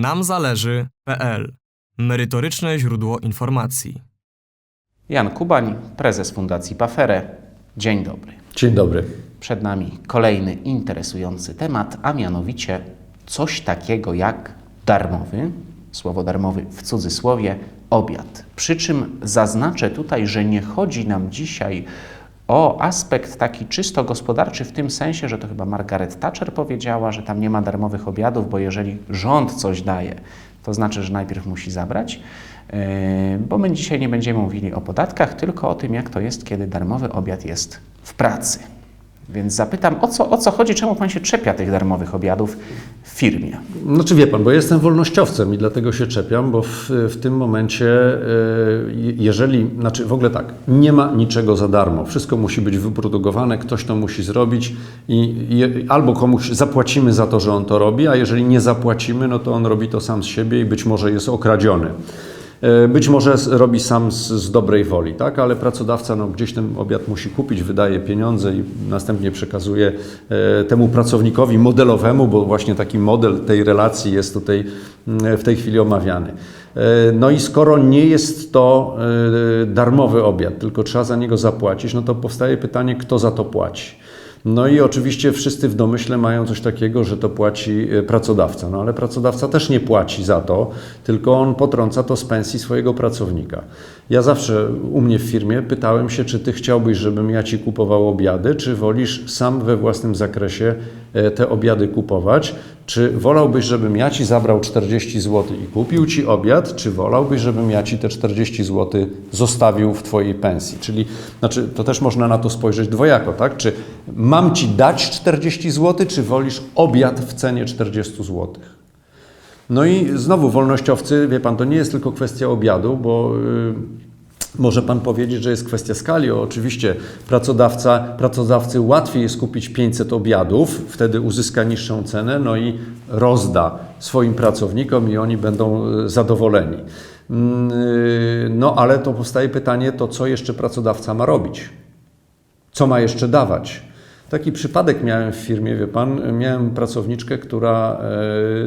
namzależy.pl Merytoryczne źródło informacji. Jan Kubań, prezes Fundacji Pafere. Dzień dobry. Dzień dobry. Przed nami kolejny interesujący temat, a mianowicie coś takiego jak darmowy, słowo darmowy w cudzysłowie, obiad. Przy czym zaznaczę tutaj, że nie chodzi nam dzisiaj o aspekt taki czysto gospodarczy, w tym sensie, że to chyba Margaret Thatcher powiedziała, że tam nie ma darmowych obiadów, bo jeżeli rząd coś daje, to znaczy, że najpierw musi zabrać. Yy, Bo my dzisiaj nie będziemy mówili o podatkach, tylko o tym, jak to jest, kiedy darmowy obiad jest w pracy. Więc zapytam, o co, o co chodzi, czemu pan się czepia tych darmowych obiadów w firmie? Znaczy wie pan, bo jestem wolnościowcem i dlatego się czepiam, bo w, w tym momencie, e, jeżeli, znaczy w ogóle tak, nie ma niczego za darmo. Wszystko musi być wyprodukowane, ktoś to musi zrobić i, i albo komuś zapłacimy za to, że on to robi, a jeżeli nie zapłacimy, no to on robi to sam z siebie i być może jest okradziony. E, Być może robi sam z, z dobrej woli, tak? ale pracodawca no, gdzieś ten obiad musi kupić, wydaje pieniądze i następnie przekazuje e, temu pracownikowi modelowemu, bo właśnie taki model tej relacji jest tutaj mm, w tej chwili omawiany. E, No i skoro nie jest to darmowy obiad, tylko trzeba za niego zapłacić, no to powstaje pytanie, kto za to płaci. No i oczywiście wszyscy w domyśle mają coś takiego, że to płaci e, pracodawca. No ale pracodawca też nie płaci za to, tylko on potrąca to z pensji swojego pracownika. Ja zawsze u mnie w firmie pytałem się, czy ty chciałbyś, żebym ja ci kupował obiady, czy wolisz sam we własnym zakresie te obiady kupować, czy wolałbyś, żebym ja ci zabrał 40 zł i kupił ci obiad, czy wolałbyś, żebym ja ci te 40 zł zostawił w twojej pensji? Czyli, znaczy, to też można na to spojrzeć dwojako, tak? Czy mam ci dać 40 zł, czy wolisz obiad w cenie 40 zł? No i znowu wolnościowcy, wie pan, to nie jest tylko kwestia obiadu, bo y, może pan powiedzieć, że jest kwestia skali. Oczywiście pracodawca, pracodawcy łatwiej jest kupić 500 obiadów, wtedy uzyska niższą cenę, no i rozda swoim pracownikom i oni będą y, zadowoleni. Mm, y, No ale to powstaje pytanie, to co jeszcze pracodawca ma robić? co ma jeszcze dawać. Taki przypadek miałem w firmie, wie pan, miałem pracowniczkę, która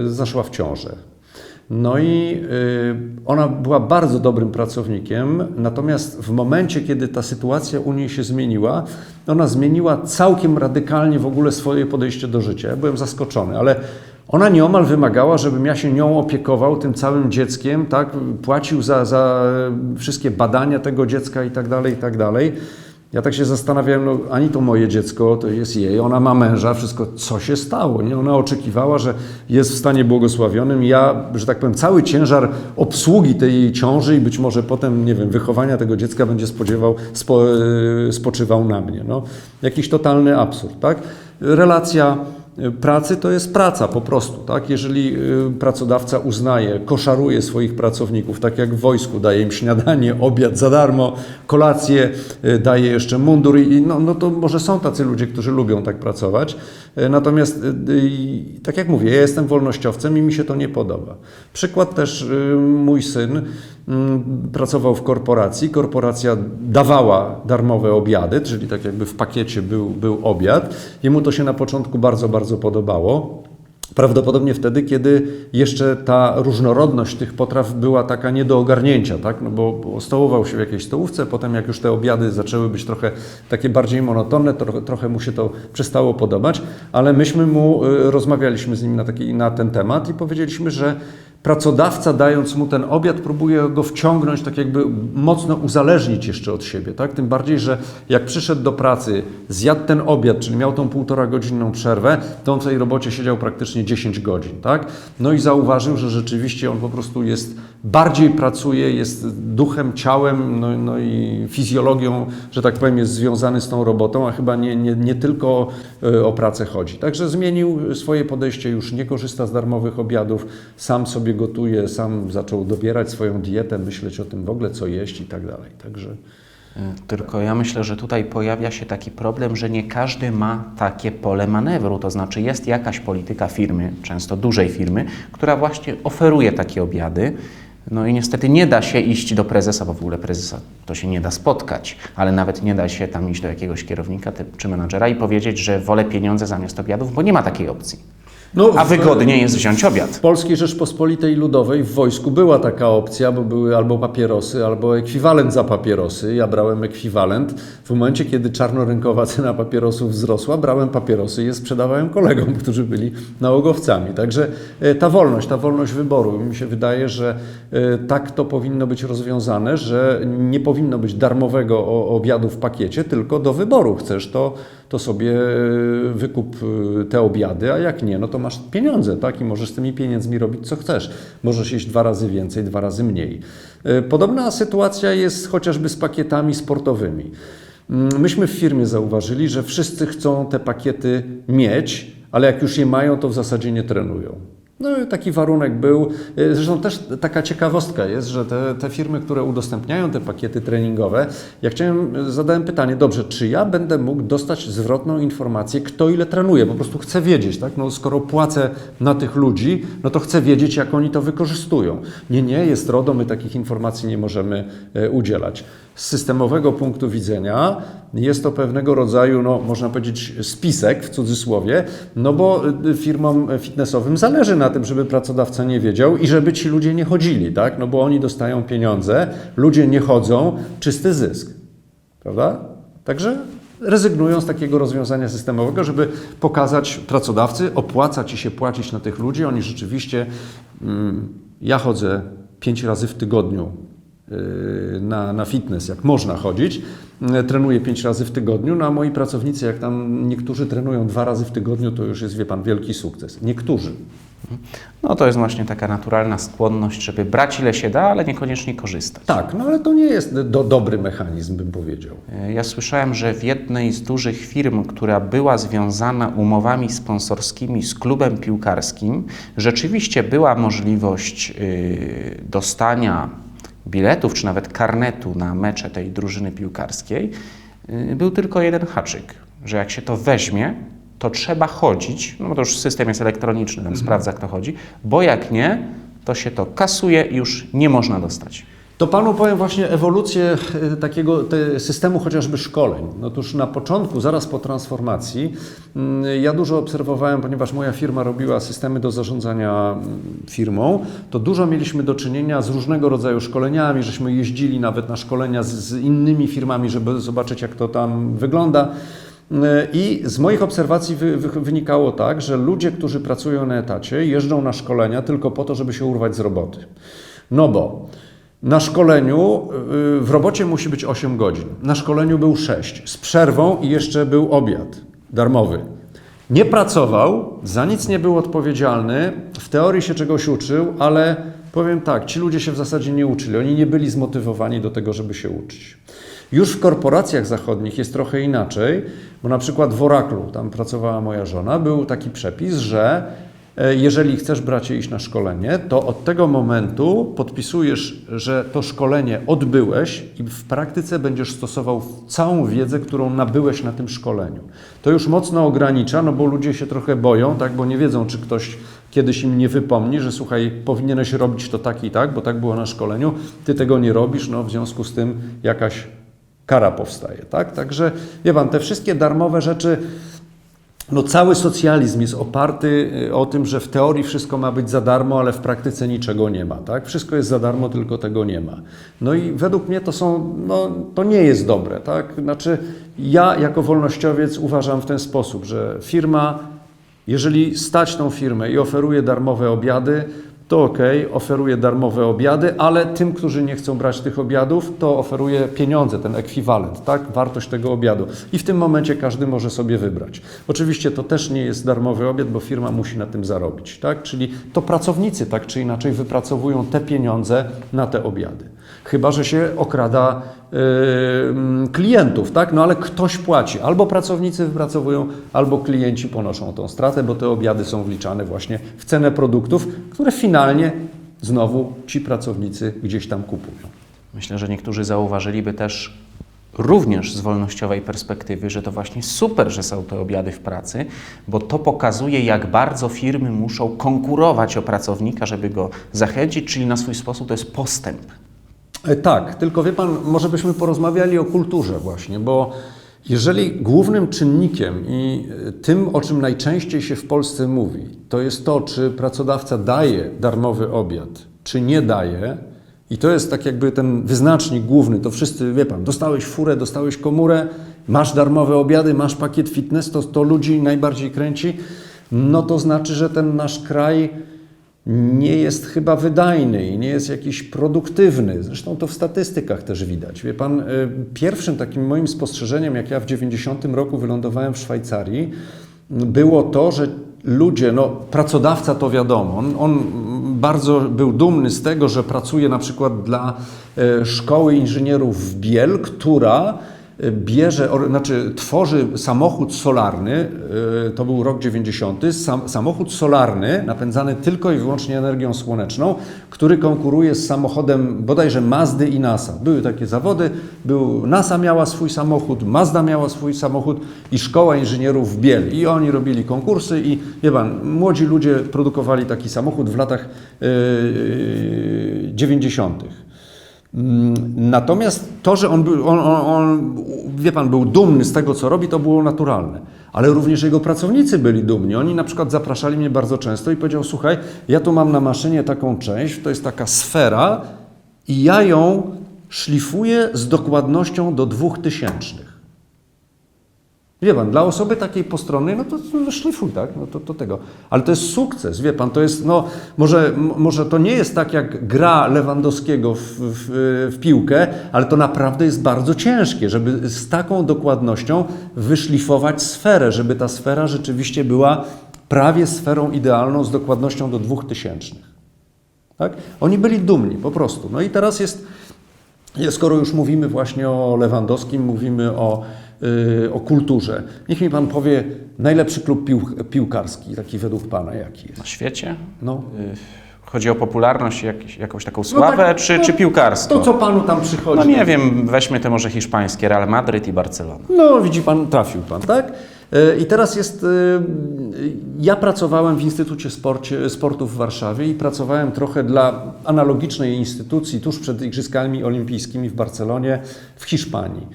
e, zaszła w ciążę. No i e, ona była bardzo dobrym pracownikiem, natomiast w momencie, kiedy ta sytuacja u niej się zmieniła, ona zmieniła całkiem radykalnie w ogóle swoje podejście do życia. Ja byłem zaskoczony, ale ona nieomal wymagała, żebym ja się nią opiekował, tym całym dzieckiem, tak, płacił za, za wszystkie badania tego dziecka i tak dalej, i tak dalej. Ja tak się zastanawiałem, no ani to moje dziecko, to jest jej, ona ma męża, wszystko, co się stało, nie? Ona oczekiwała, że jest w stanie błogosławionym. Ja, że tak powiem, cały ciężar obsługi tej jej ciąży i być może potem, nie wiem, wychowania tego dziecka będzie spodziewał, spo, e, spoczywał na mnie, no. Jakiś totalny absurd, tak? Relacja pracy to jest praca po prostu, tak? Jeżeli y, pracodawca uznaje, koszaruje swoich pracowników, tak jak w wojsku, daje im śniadanie, obiad za darmo, kolację, y, daje jeszcze mundur i no, no to może są tacy ludzie, którzy lubią tak pracować. Y, Natomiast tak jak mówię, ja jestem wolnościowcem i mi się to nie podoba. Przykład też mój syn mm, pracował w korporacji. Korporacja dawała darmowe obiady, czyli tak jakby w pakiecie był, był obiad. Jemu to się na początku bardzo, bardzo podobało. Prawdopodobnie wtedy, kiedy jeszcze ta różnorodność tych potraw była taka nie do ogarnięcia, tak? no bo, stołował się w jakiejś stołówce, potem jak już te obiady zaczęły być trochę takie bardziej monotonne, trochę, trochę mu się to przestało podobać, ale myśmy mu, y, rozmawialiśmy z nim na, taki, na ten temat i powiedzieliśmy, że pracodawca dając mu ten obiad próbuje go wciągnąć, tak jakby mocno uzależnić jeszcze od siebie, tak? Tym bardziej, że jak przyszedł do pracy, zjadł ten obiad, czyli miał tą półtora godzinną przerwę, to on w tej robocie siedział praktycznie 10 godzin, tak? No i zauważył, że rzeczywiście on po prostu jest, bardziej pracuje, jest duchem, ciałem, no, no i fizjologią, że tak powiem, jest związany z tą robotą, a chyba nie, nie, nie tylko e, o pracę chodzi. Także zmienił swoje podejście, już nie korzysta z darmowych obiadów, sam sobie gotuje, sam zaczął dobierać swoją dietę, myśleć o tym w ogóle, co jeść i tak dalej. Także Tylko ja myślę, że tutaj pojawia się taki problem, że nie każdy ma takie pole manewru. To znaczy jest jakaś polityka firmy, często dużej firmy, która właśnie oferuje takie obiady. No i niestety nie da się iść do prezesa, bo w ogóle prezesa to się nie da spotkać, ale nawet nie da się tam iść do jakiegoś kierownika czy menadżera i powiedzieć, że wolę pieniądze zamiast obiadów, bo nie ma takiej opcji. No, a w- wygodniej jest wziąć obiad. W Polskiej Rzeczpospolitej Ludowej w wojsku była taka opcja, bo były albo papierosy, albo ekwiwalent za papierosy. Ja brałem ekwiwalent. W momencie, kiedy czarnorynkowa cena papierosów wzrosła, brałem papierosy i je sprzedawałem kolegom, którzy byli nałogowcami. Także e, ta wolność, ta wolność wyboru. Mi się wydaje, że e, tak to powinno być rozwiązane, że nie powinno być darmowego obiadu w pakiecie, tylko do wyboru. Chcesz to, to sobie e, wykup e, te obiady, a jak nie, no to masz pieniądze, tak? I możesz z tymi pieniędzmi robić co chcesz. Możesz jeść dwa razy więcej, dwa razy mniej. E, Podobna sytuacja jest chociażby z pakietami sportowymi. Mm, Myśmy w firmie zauważyli, że wszyscy chcą te pakiety mieć, ale jak już je mają, to w zasadzie nie trenują. No taki warunek był. Y, Zresztą też taka ciekawostka jest, że te, te firmy, które udostępniają te pakiety treningowe, ja chciałem, zadałem pytanie, dobrze, czy ja będę mógł dostać zwrotną informację, kto ile trenuje? Po prostu chcę wiedzieć, tak? No, skoro płacę na tych ludzi, no to chcę wiedzieć, jak oni to wykorzystują. Nie, nie, jest RODO, my takich informacji nie możemy e, udzielać. Z systemowego punktu widzenia jest to pewnego rodzaju, no, można powiedzieć, spisek w cudzysłowie, no bo y, firmom fitnessowym zależy na tym, żeby pracodawca nie wiedział i żeby ci ludzie nie chodzili, tak? No bo oni dostają pieniądze, ludzie nie chodzą, czysty zysk, prawda? Także rezygnują z takiego rozwiązania systemowego, żeby pokazać pracodawcy, opłaca ci się płacić na tych ludzi, oni rzeczywiście, mm, ja chodzę pięć razy w tygodniu na, na fitness, jak można chodzić. Yy, Trenuję pięć razy w tygodniu, no a moi pracownicy, jak tam niektórzy trenują dwa razy w tygodniu, to już jest, wie pan, wielki sukces. Niektórzy. No to jest właśnie taka naturalna skłonność, żeby brać ile się da, ale niekoniecznie korzystać. Tak, no ale to nie jest do, dobry mechanizm, bym powiedział. E, Ja słyszałem, że w jednej z dużych firm, która była związana umowami sponsorskimi z klubem piłkarskim, rzeczywiście była możliwość y, dostania biletów czy nawet karnetu na mecze tej drużyny piłkarskiej. Y, Był tylko jeden haczyk, że jak się to weźmie, to trzeba chodzić, no bo to już system jest elektroniczny, tam sprawdza kto chodzi, bo jak nie, to się to kasuje i już nie można dostać. To panu powiem właśnie ewolucję e, takiego te, systemu chociażby szkoleń. Otóż na początku, zaraz po transformacji, mm, ja dużo obserwowałem, ponieważ moja firma robiła systemy do zarządzania mm, firmą, to dużo mieliśmy do czynienia z różnego rodzaju szkoleniami, żeśmy jeździli nawet na szkolenia z, innymi firmami, żeby zobaczyć jak to tam wygląda. I z moich obserwacji wy, wy, wynikało tak, że ludzie, którzy pracują na etacie, jeżdżą na szkolenia tylko po to, żeby się urwać z roboty. No bo na szkoleniu y, w robocie musi być 8 godzin. Na szkoleniu był 6. Z przerwą i jeszcze był obiad darmowy. Nie pracował, za nic nie był odpowiedzialny, w teorii się czegoś uczył, ale powiem tak, ci ludzie się w zasadzie nie uczyli. Oni nie byli zmotywowani do tego, żeby się uczyć. Już w korporacjach zachodnich jest trochę inaczej, bo na przykład w Oraclu, tam pracowała moja żona, był taki przepis, że jeżeli chcesz bracie iść na szkolenie, to od tego momentu podpisujesz, że to szkolenie odbyłeś i w praktyce będziesz stosował całą wiedzę, którą nabyłeś na tym szkoleniu. To już mocno ogranicza, no bo ludzie się trochę boją, tak, bo nie wiedzą, czy ktoś kiedyś im nie wypomni, że słuchaj, powinieneś robić to tak i tak, bo tak było na szkoleniu, ty tego nie robisz, no w związku z tym jakaś kara powstaje, tak? Także, wie pan, te wszystkie darmowe rzeczy, no cały socjalizm jest oparty y, o tym, że w teorii wszystko ma być za darmo, ale w praktyce niczego nie ma, tak? Wszystko jest za darmo, tylko tego nie ma. No i według mnie to są, no to nie jest dobre, tak? Znaczy, ja jako wolnościowiec uważam w ten sposób, że firma, jeżeli stać tą firmę i oferuje darmowe obiady, to ok, oferuje darmowe obiady, ale tym, którzy nie chcą brać tych obiadów, to oferuje pieniądze, ten ekwiwalent, tak? wartość tego obiadu. I w tym momencie każdy może sobie wybrać. Oczywiście to też nie jest darmowy obiad, bo firma musi na tym zarobić. Tak? Czyli to pracownicy tak czy inaczej wypracowują te pieniądze na te obiady. Chyba, że się okrada yy, klientów, tak? No ale ktoś płaci. Albo pracownicy wypracowują, albo klienci ponoszą tą stratę, bo te obiady są wliczane właśnie w cenę produktów, które finalnie znowu ci pracownicy gdzieś tam kupują. Myślę, że niektórzy zauważyliby też również z wolnościowej perspektywy, że to właśnie super, że są te obiady w pracy, bo to pokazuje, jak bardzo firmy muszą konkurować o pracownika, żeby go zachęcić, czyli na swój sposób to jest postęp. E, Tak, tylko wie pan, może byśmy porozmawiali o kulturze właśnie, bo Jeżeli głównym czynnikiem i y, tym, o czym najczęściej się w Polsce mówi, to jest to, czy pracodawca daje darmowy obiad, czy nie daje, i to jest tak jakby ten wyznacznik główny, to wszyscy, wie pan, dostałeś furę, dostałeś komórę, masz darmowe obiady, masz pakiet fitness, to, to ludzi najbardziej kręci, no to znaczy, że ten nasz kraj nie jest chyba wydajny i nie jest jakiś produktywny. Zresztą to w statystykach też widać. Wie pan, y, pierwszym takim moim spostrzeżeniem, jak ja w 90 roku wylądowałem w Szwajcarii, było to, że ludzie, no pracodawca to wiadomo, on, on bardzo był dumny z tego, że pracuje na przykład dla e, Szkoły Inżynierów w Biel, która bierze, znaczy tworzy samochód solarny, e, to był rok 90, sam, samochód solarny napędzany tylko i wyłącznie energią słoneczną, który konkuruje z samochodem bodajże Mazdy i NASA. Były takie zawody, był, NASA miała swój samochód, Mazda miała swój samochód i Szkoła Inżynierów w Biel. I oni robili konkursy i wie pan, młodzi ludzie produkowali taki samochód w latach yy, 90. Mm, Natomiast to, że on, był, on, on, on, wie pan, był dumny z tego, co robi, to było naturalne. Ale również jego pracownicy byli dumni. Oni na przykład zapraszali mnie bardzo często i powiedział, słuchaj, ja tu mam na maszynie taką część, to jest taka sfera i ja ją szlifuję z dokładnością do dwóch tysięcznych. Wie pan, dla osoby takiej postronnej, no to no, szlifuj, tak? No to, to tego. Ale to jest sukces, wie pan, to jest, no, może, może to nie jest tak jak gra Lewandowskiego w, w, w piłkę, ale to naprawdę jest bardzo ciężkie, żeby z taką dokładnością wyszlifować sferę, żeby ta sfera rzeczywiście była prawie sferą idealną z dokładnością do dwóch tysięcznych. Tak? Oni byli dumni po prostu. No i teraz jest, skoro już mówimy właśnie o Lewandowskim, mówimy o, o kulturze. Niech mi Pan powie, najlepszy klub pił, piłkarski, taki według Pana, jaki jest? Na świecie? No. Y, Chodzi o popularność, jak, jakąś taką sławę, tak, czy, no, czy piłkarstwo? To, co Panu tam przychodzi? No nie wiem, weźmy te może hiszpańskie, Real Madryt i Barcelona. No, widzi Pan, trafił Pan, tak? E, I teraz jest. Ja pracowałem w Instytucie Sporcie, Sportu w Warszawie i pracowałem trochę dla analogicznej instytucji tuż przed Igrzyskami Olimpijskimi w Barcelonie w Hiszpanii.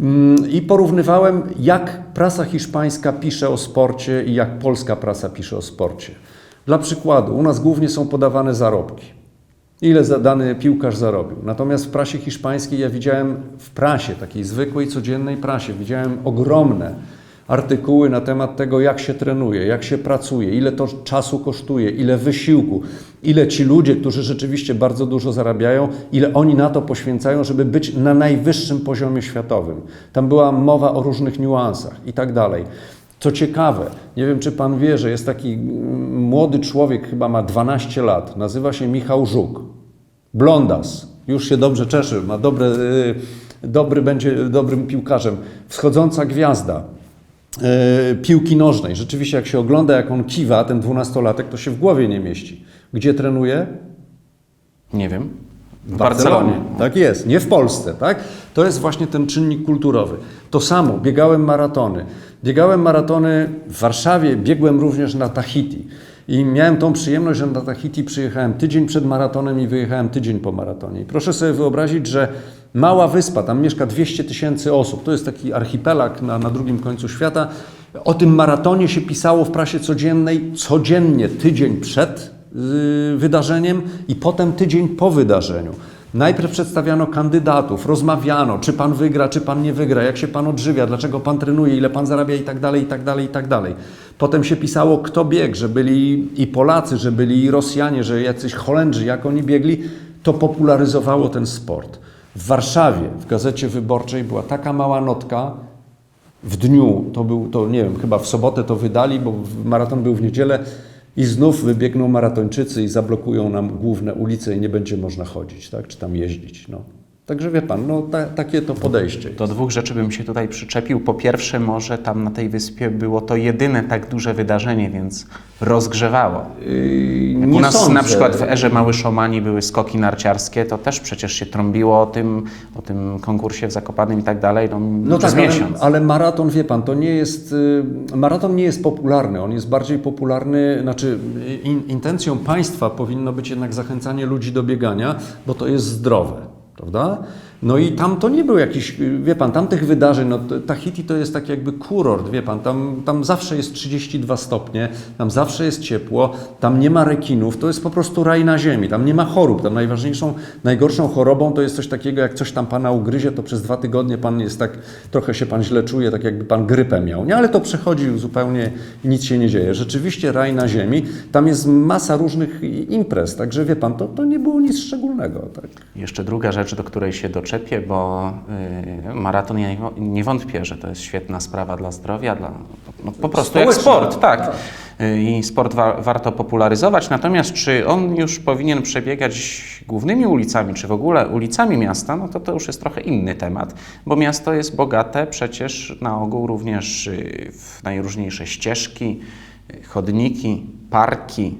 Mm, I porównywałem, jak prasa hiszpańska pisze o sporcie i jak polska prasa pisze o sporcie. Dla przykładu, u nas głównie są podawane zarobki ile dany piłkarz zarobił. Natomiast w prasie hiszpańskiej ja widziałem, w prasie, takiej zwykłej, codziennej prasie, widziałem ogromne artykuły na temat tego, jak się trenuje, jak się pracuje, ile to czasu kosztuje, ile wysiłku, ile ci ludzie, którzy rzeczywiście bardzo dużo zarabiają, ile oni na to poświęcają, żeby być na najwyższym poziomie światowym. Tam była mowa o różnych niuansach i tak dalej. Co ciekawe, nie wiem czy pan wie, że jest taki młody człowiek, chyba ma 12 lat, nazywa się Michał Żuk. Blondas, już się dobrze czeszy, ma dobre, y, dobry, będzie dobrym piłkarzem. Wschodząca gwiazda piłki nożnej. Rzeczywiście jak się ogląda, jak on kiwa, ten dwunastolatek, to się w głowie nie mieści. Gdzie trenuje? Nie wiem. W Barcelonie. Tak jest, nie w Polsce, tak? To jest właśnie ten czynnik kulturowy. To samo, biegałem maratony. Biegałem maratony w Warszawie, biegłem również na Tahiti. I miałem tą przyjemność, że na Tahiti przyjechałem tydzień przed maratonem i wyjechałem tydzień po maratonie. I proszę sobie wyobrazić, że mała wyspa, tam mieszka 200 tysięcy osób. To jest taki archipelag na, na drugim końcu świata. O tym maratonie się pisało w prasie codziennej, codziennie, tydzień przed y, wydarzeniem i potem tydzień po wydarzeniu. Najpierw przedstawiano kandydatów, rozmawiano, czy pan wygra, czy pan nie wygra, jak się pan odżywia, dlaczego pan trenuje, ile pan zarabia i tak dalej, i tak dalej, i tak dalej. Potem się pisało, kto biegł, że byli i Polacy, że byli i Rosjanie, że jacyś Holendrzy, jak oni biegli. To popularyzowało ten sport. W Warszawie, w Gazecie Wyborczej była taka mała notka, w dniu, to był, to nie wiem, chyba w sobotę to wydali, bo maraton był w niedzielę i znów wybiegną maratończycy i zablokują nam główne ulice i nie będzie można chodzić, tak, czy tam jeździć, no. Także wie pan, no ta, takie to podejście. Do dwóch rzeczy bym się tutaj przyczepił. Po pierwsze, może tam na tej wyspie było to jedyne tak duże wydarzenie, więc rozgrzewało. Yy, Jak nie u nas sądzę. na przykład w erze Mały Szomani były skoki narciarskie, to też przecież się trąbiło o tym, o tym konkursie w Zakopanym i tak dalej, no, No przez tak, ale, miesiąc. ale maraton, wie pan, to nie jest, y, maraton nie jest popularny, on jest bardziej popularny, znaczy in, intencją państwa powinno być jednak zachęcanie ludzi do biegania, bo to jest zdrowe. Prawda? No i tam to nie był jakiś, wie pan, tam tych wydarzeń, no Tahiti to jest tak jakby kurort, wie pan, tam, tam zawsze jest 32 stopnie, tam zawsze jest ciepło, tam nie ma rekinów, to jest po prostu raj na ziemi, tam nie ma chorób, tam najważniejszą, najgorszą chorobą to jest coś takiego, jak coś tam pana ugryzie, to przez dwa tygodnie pan jest tak, trochę się pan źle czuje, tak jakby pan grypę miał, nie? Ale to przechodzi zupełnie nic się nie dzieje. Rzeczywiście raj na ziemi, tam jest masa różnych imprez, także wie pan, to, to nie było nic szczególnego, tak. Jeszcze druga rzecz, do której się bo y, maraton ja nie, nie wątpię, że to jest świetna sprawa dla zdrowia, dla, no, po prostu jak sport, tak. Y, I sport wa warto popularyzować, natomiast czy on już powinien przebiegać głównymi ulicami, czy w ogóle ulicami miasta, no to to już jest trochę inny temat, bo miasto jest bogate przecież na ogół również y, w najróżniejsze ścieżki, chodniki, parki,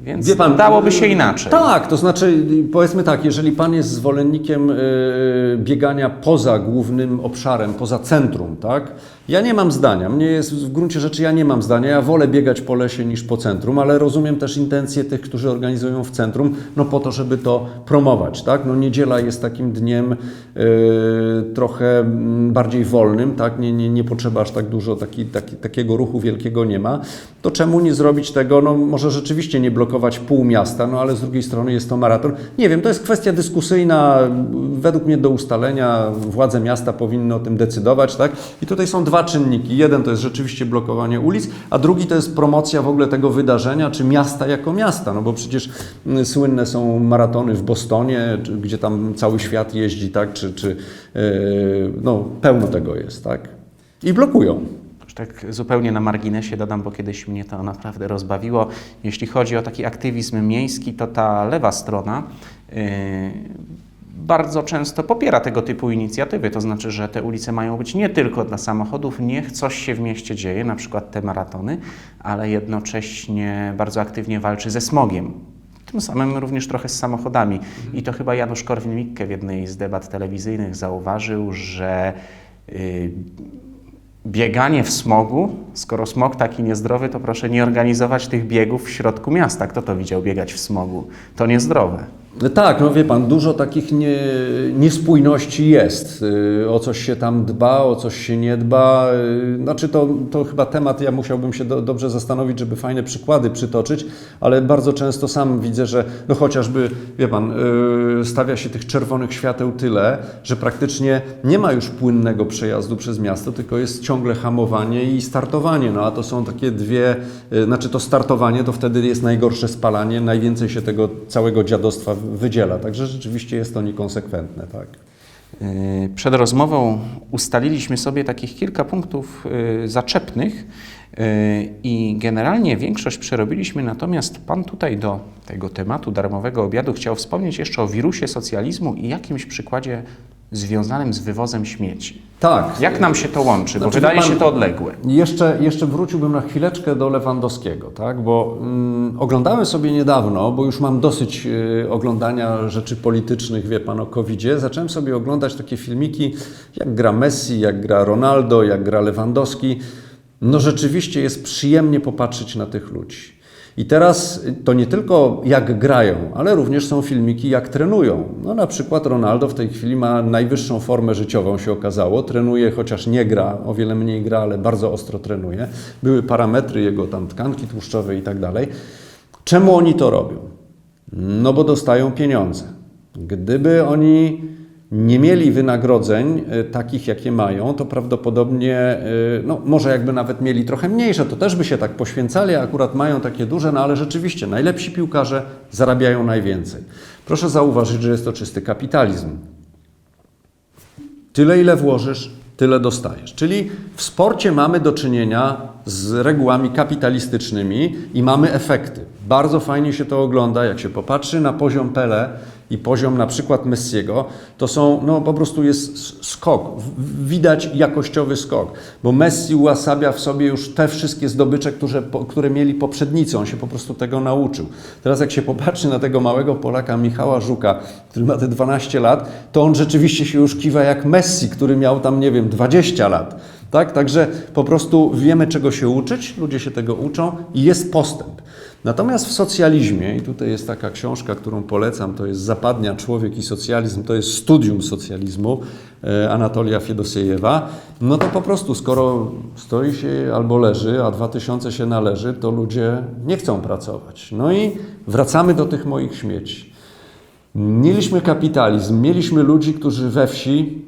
więc Wie pan, dałoby y, się inaczej. Tak, to znaczy y, powiedzmy tak, jeżeli pan jest zwolennikiem y, biegania poza głównym obszarem, poza centrum, tak? Ja nie mam zdania. Mnie jest w gruncie rzeczy ja nie mam zdania. Ja wolę biegać po lesie niż po centrum, ale rozumiem też intencje tych, którzy organizują w centrum, no po to, żeby to promować, tak? No niedziela jest takim dniem y, trochę mm, bardziej wolnym, tak? Nie, nie, nie potrzeba aż tak dużo taki, taki, takiego ruchu wielkiego nie ma. To czemu nie zrobić tego? No może rzeczywiście nie blokować pół miasta, no ale z drugiej strony jest to maraton. Nie wiem, to jest kwestia dyskusyjna. Według mnie do ustalenia władze miasta powinny o tym decydować, tak? I tutaj są dwa czynniki. Jeden to jest rzeczywiście blokowanie ulic, a drugi to jest promocja w ogóle tego wydarzenia, czy miasta jako miasta, no bo przecież mm, słynne są maratony w Bostonie, gdzie tam cały świat jeździ, tak? Czy, czy yy, no pełno tego jest, tak? I blokują. Tak zupełnie na marginesie dodam, bo kiedyś mnie to naprawdę rozbawiło. Jeśli chodzi o taki aktywizm miejski, to ta lewa strona yy, bardzo często popiera tego typu inicjatywy. To znaczy, że te ulice mają być nie tylko dla samochodów, niech coś się w mieście dzieje, na przykład te maratony, ale jednocześnie bardzo aktywnie walczy ze smogiem. Tym samym również trochę z samochodami. I to chyba Janusz Korwin-Mikke w jednej z debat telewizyjnych zauważył, że yy, bieganie w smogu, skoro smog taki niezdrowy, to proszę nie organizować tych biegów w środku miasta. Kto to widział biegać w smogu? To niezdrowe. Tak, no wie pan, dużo takich nie, niespójności jest. Y, O coś się tam dba, o coś się nie dba. Y, Znaczy to, to chyba temat, ja musiałbym się do, dobrze zastanowić, żeby fajne przykłady przytoczyć, ale bardzo często sam widzę, że no chociażby, wie pan, y, stawia się tych czerwonych świateł tyle, że praktycznie nie ma już płynnego przejazdu przez miasto, tylko jest ciągle hamowanie i startowanie. No a to są takie dwie, znaczy to startowanie to wtedy jest najgorsze spalanie, najwięcej się tego całego dziadostwa wydziela. Także rzeczywiście jest to niekonsekwentne, tak. Yy, Przed rozmową ustaliliśmy sobie takich kilka punktów yy, zaczepnych i generalnie większość przerobiliśmy, natomiast Pan tutaj do tego tematu darmowego obiadu chciał wspomnieć jeszcze o wirusie socjalizmu i jakimś przykładzie związanym z wywozem śmieci. Tak. Jak nam się to łączy? Bo Znaczy, wydaje pan- się to odległe. Jeszcze, jeszcze wróciłbym na chwileczkę do Lewandowskiego, tak? bo mm, oglądałem sobie niedawno, bo już mam dosyć y, oglądania rzeczy politycznych, wie pan, o COVID-zie. Zacząłem sobie oglądać takie filmiki, jak gra Messi, jak gra Ronaldo, jak gra Lewandowski. No rzeczywiście jest przyjemnie popatrzeć na tych ludzi. I teraz to nie tylko jak grają, ale również są filmiki jak trenują. No na przykład Ronaldo w tej chwili ma najwyższą formę życiową się okazało. Trenuje, chociaż nie gra, o wiele mniej gra, ale bardzo ostro trenuje. Były parametry jego tam tkanki tłuszczowej i tak dalej. Czemu oni to robią? No bo dostają pieniądze. Gdyby oni nie mieli wynagrodzeń y, takich, jakie mają, to prawdopodobnie, y, no może jakby nawet mieli trochę mniejsze, to też by się tak poświęcali, a akurat mają takie duże, no ale rzeczywiście najlepsi piłkarze zarabiają najwięcej. Proszę zauważyć, że jest to czysty kapitalizm. Tyle, ile włożysz, tyle dostajesz. Czyli w sporcie mamy do czynienia z regułami kapitalistycznymi i mamy efekty. Bardzo fajnie się to ogląda, jak się popatrzy na poziom Pele i poziom na przykład Messiego, to są, no po prostu jest skok, widać jakościowy skok, bo Messi ułasabia w sobie już te wszystkie zdobycze, które, które mieli poprzednicy, on się po prostu tego nauczył. Teraz jak się popatrzy na tego małego Polaka Michała Żuka, który ma te 12 lat, to on rzeczywiście się już kiwa jak Messi, który miał tam, nie wiem, 20 lat. Tak? Także po prostu wiemy, czego się uczyć, ludzie się tego uczą i jest postęp. Natomiast w socjalizmie, i tutaj jest taka książka, którą polecam, to jest Zapadnia Człowiek i Socjalizm, to jest studium socjalizmu e, Anatolia Fiedosiejewa, no to po prostu skoro stoi się albo leży, a 2000 się należy, to ludzie nie chcą pracować. No i wracamy do tych moich śmieci. Mieliśmy kapitalizm, mieliśmy ludzi, którzy we wsi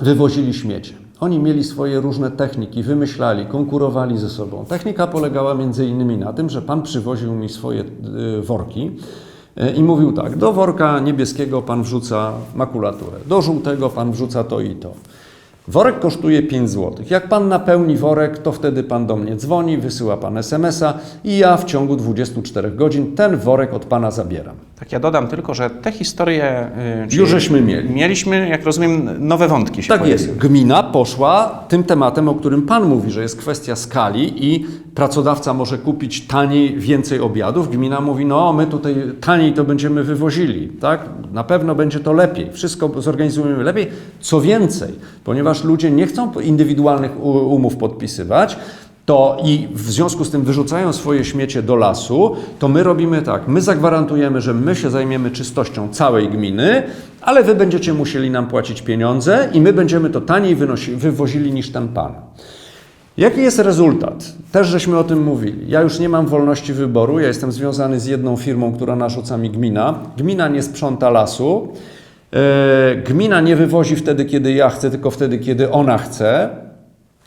wywozili śmiecie. Oni mieli swoje różne techniki, wymyślali, konkurowali ze sobą. Technika polegała między innymi na tym, że pan przywoził mi swoje y, worki y, i mówił tak: do worka niebieskiego pan wrzuca makulaturę, do żółtego pan wrzuca to i to. Worek kosztuje 5 zł. Jak pan napełni worek, to wtedy pan do mnie dzwoni, wysyła pan SMS-a i ja w ciągu 24 godzin ten worek od pana zabieram. Tak, ja dodam tylko, że te historie. y, Już żeśmy mieli. Mieliśmy, jak rozumiem, nowe wątki się Tak pojawiły. jest. Gmina poszła tym tematem, o którym Pan mówi, że jest kwestia skali i pracodawca może kupić taniej więcej obiadów. Gmina mówi, no my tutaj taniej to będziemy wywozili, tak? Na pewno będzie to lepiej. Wszystko zorganizujemy lepiej. Co więcej, ponieważ ludzie nie chcą indywidualnych umów podpisywać, to i w związku z tym wyrzucają swoje śmiecie do lasu, to my robimy tak, my zagwarantujemy, że my się zajmiemy czystością całej gminy, ale wy będziecie musieli nam płacić pieniądze i my będziemy to taniej wynosi, wywozili niż ten pan. Jaki jest rezultat? Też żeśmy o tym mówili. Ja już nie mam wolności wyboru, ja jestem związany z jedną firmą, która narzuca mi gmina. Gmina nie sprząta lasu. E, Gmina nie wywozi wtedy, kiedy ja chcę, tylko wtedy, kiedy ona chce.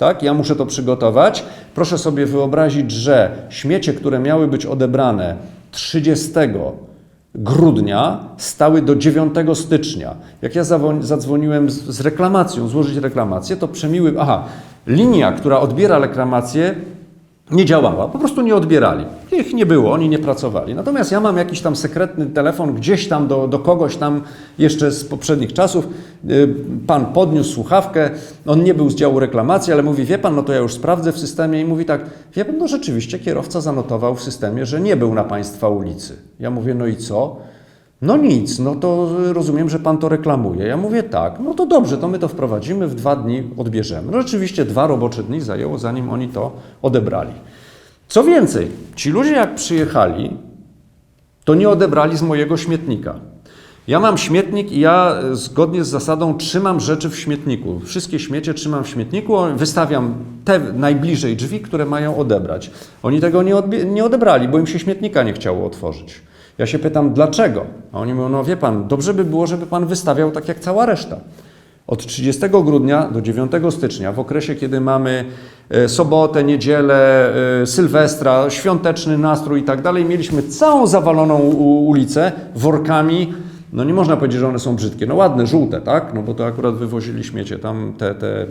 Tak? Ja muszę to przygotować. Proszę sobie wyobrazić, że śmiecie, które miały być odebrane 30 grudnia, stały do 9 stycznia. Jak ja zadzwoniłem z reklamacją, złożyć reklamację, to przemiły. Aha, linia, która odbiera reklamację, nie działała, po prostu nie odbierali. Ich nie było, oni nie pracowali. Natomiast ja mam jakiś tam sekretny telefon gdzieś tam do, do kogoś tam jeszcze z poprzednich czasów. Y, Pan podniósł słuchawkę, on nie był z działu reklamacji, ale mówi, wie pan, no to ja już sprawdzę w systemie i mówi tak, wie pan, no rzeczywiście kierowca zanotował w systemie, że nie był na państwa ulicy. Ja mówię, no i co? No nic, no to rozumiem, że pan to reklamuje. Ja mówię tak, no to dobrze, to my to wprowadzimy, w dwa dni odbierzemy. No rzeczywiście dwa robocze dni zajęło, zanim oni to odebrali. Co więcej, ci ludzie jak przyjechali, to nie odebrali z mojego śmietnika. Ja mam śmietnik i ja e, zgodnie z zasadą trzymam rzeczy w śmietniku. Wszystkie śmiecie trzymam w śmietniku, wystawiam te najbliżej drzwi, które mają odebrać. Oni tego nie, nie odebrali, bo im się śmietnika nie chciało otworzyć. Ja się pytam, dlaczego? A oni mówią, no wie pan, dobrze by było, żeby pan wystawiał tak jak cała reszta. Od 30 grudnia do 9 stycznia, w okresie, kiedy mamy e, sobotę, niedzielę, e, sylwestra, świąteczny nastrój i tak dalej, mieliśmy całą zawaloną ulicę workami. No nie można powiedzieć, że one są brzydkie. No ładne, żółte, tak? No bo to akurat wywozili śmiecie, tam te, te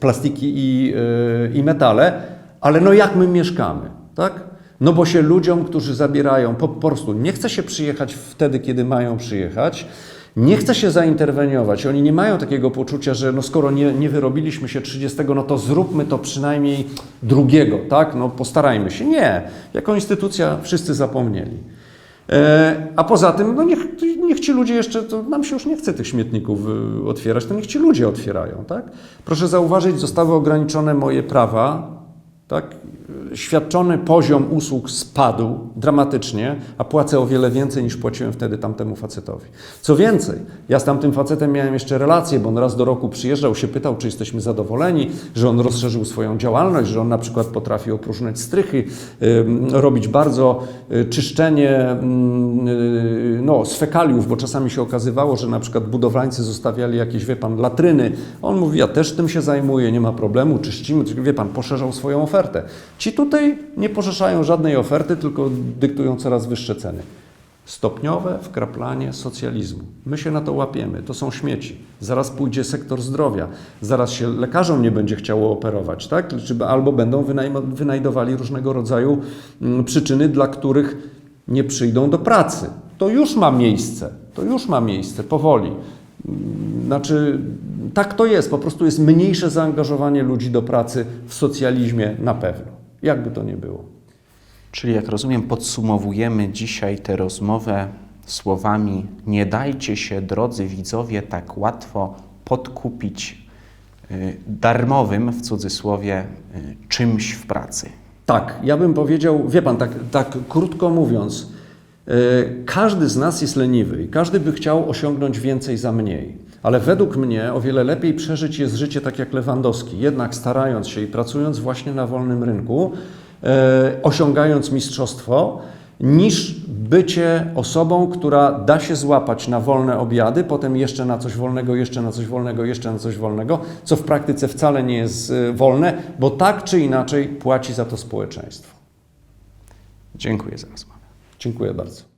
plastiki i, yy, i metale, ale no jak my mieszkamy, tak? No bo się ludziom, którzy zabierają, po, prostu nie chce się przyjechać wtedy, kiedy mają przyjechać, nie chce się zainterweniować. Oni nie mają takiego poczucia, że no skoro nie, nie wyrobiliśmy się 30, no to zróbmy to przynajmniej drugiego, tak? No postarajmy się. Nie. Jako instytucja wszyscy zapomnieli. E, A poza tym, no niech, niech ci ludzie jeszcze, to nam się już nie chce tych śmietników y, otwierać, to niech ci ludzie otwierają, tak? Proszę zauważyć, zostały ograniczone moje prawa, tak? Świadczony poziom usług spadł dramatycznie, a płacę o wiele więcej niż płaciłem wtedy tamtemu facetowi. Co więcej, ja z tamtym facetem miałem jeszcze relacje, bo on raz do roku przyjeżdżał, się pytał, czy jesteśmy zadowoleni, że on rozszerzył swoją działalność, że on na przykład potrafi opróżniać strychy, robić bardzo y, czyszczenie y, no, z fekaliów, bo czasami się okazywało, że na przykład budowlańcy zostawiali jakieś, wie pan, latryny. On mówi, ja też tym się zajmuję, nie ma problemu, czyścimy. Wie pan, poszerzał swoją ofertę. Ci tutaj nie poszerzają żadnej oferty, tylko dyktują coraz wyższe ceny. Stopniowe wkraplanie socjalizmu. My się na to łapiemy. To są śmieci. Zaraz pójdzie sektor zdrowia. Zaraz się lekarzom nie będzie chciało operować, tak? Albo będą wynajdowali różnego rodzaju mm, przyczyny, dla których nie przyjdą do pracy. To już ma miejsce. To już ma miejsce, powoli. Mm, Znaczy, tak to jest. Po prostu jest mniejsze zaangażowanie ludzi do pracy w socjalizmie na pewno. Jakby to nie było. Czyli, jak rozumiem, podsumowujemy dzisiaj tę rozmowę słowami: Nie dajcie się, drodzy widzowie, tak łatwo podkupić y, darmowym, w cudzysłowie, y, czymś w pracy. Tak, ja bym powiedział, wie pan, tak, tak krótko mówiąc, e, każdy z nas jest leniwy i każdy by chciał osiągnąć więcej za mniej. Ale według mnie o wiele lepiej przeżyć jest życie tak jak Lewandowski, jednak starając się i pracując właśnie na wolnym rynku, e, osiągając mistrzostwo, niż bycie osobą, która da się złapać na wolne obiady, potem jeszcze na coś wolnego, jeszcze na coś wolnego, jeszcze na coś wolnego, co w praktyce wcale nie jest e, wolne, bo tak czy inaczej płaci za to społeczeństwo. Dziękuję za rozmowę. Dziękuję bardzo.